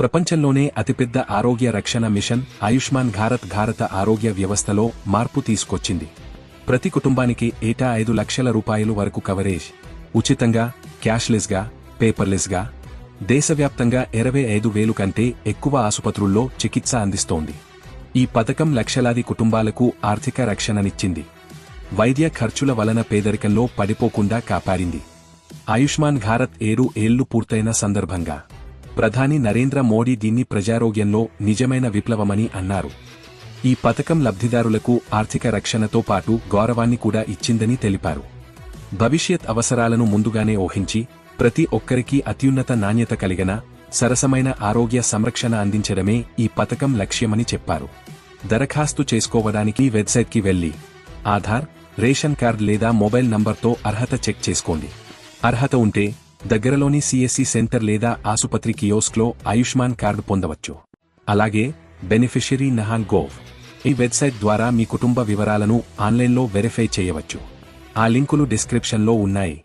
ప్రపంచంలోనే అతిపెద్ద ఆరోగ్య రక్షణ మిషన్ ఆయుష్మాన్ భారత్ భారత ఆరోగ్య వ్యవస్థలో మార్పు తీసుకొచ్చింది. ప్రతి కుటుంబానికి ఏటా ఐదు లక్షల రూపాయలు వరకు కవరేజ్. ఉచితంగా క్యాష్లెస్గా పేపర్లెస్గా దేశవ్యాప్తంగా ఇరవై ఐదు వేలు కంటే ఎక్కువ ఆసుపత్రుల్లో చికిత్స అందిస్తోంది. ఈ పథకం లక్షలాది కుటుంబాలకు ఆర్థిక రక్షణనిచ్చింది. వైద్య ఖర్చుల వలన పేదరికంలో పడిపోకుండా కాపాడింది. ఆయుష్మాన్ భారత్ ఏడు ఏళ్ళు పూర్తయిన సందర్భంగా ప్రధాని నరేంద్ర మోడీ దీన్ని ప్రజారోగ్యంలో నిజమైన విప్లవమని అన్నారు. ఈ పథకం లబ్ధిదారులకు ఆర్థిక రక్షణతో పాటు గౌరవాన్ని కూడా ఇచ్చిందని తెలిపారు. భవిష్యత్ అవసరాలను ముందుగానే ఊహించి ప్రతి ఒక్కరికి అత్యున్నత నాణ్యత కలిగిన సరసమైన ఆరోగ్య సంరక్షణ అందించడమే ఈ పథకం లక్ష్యమని చెప్పారు. దరఖాస్తు చేసుకోవడానికి వెబ్సైట్కి వెళ్ళి ఆధార్ రేషన్ కార్డ్ లేదా మొబైల్ నంబర్తో అర్హత చెక్ చేసుకోండి. అర్హత ఉంటే దగ్గరలోని సిఎస్సి సెంటర్ లేదా ఆసుపత్రి కియోస్క్లో ఆయుష్మాన్ కార్డు పొందవచ్చు. అలాగే బెనిఫిషరీ నహాన్ గోవ్ ఈ వెబ్సైట్ ద్వారా మీ కుటుంబ వివరాలను ఆన్లైన్లో వెరిఫై చేయవచ్చు. ఆ లింకులు డిస్క్రిప్షన్లో ఉన్నాయి.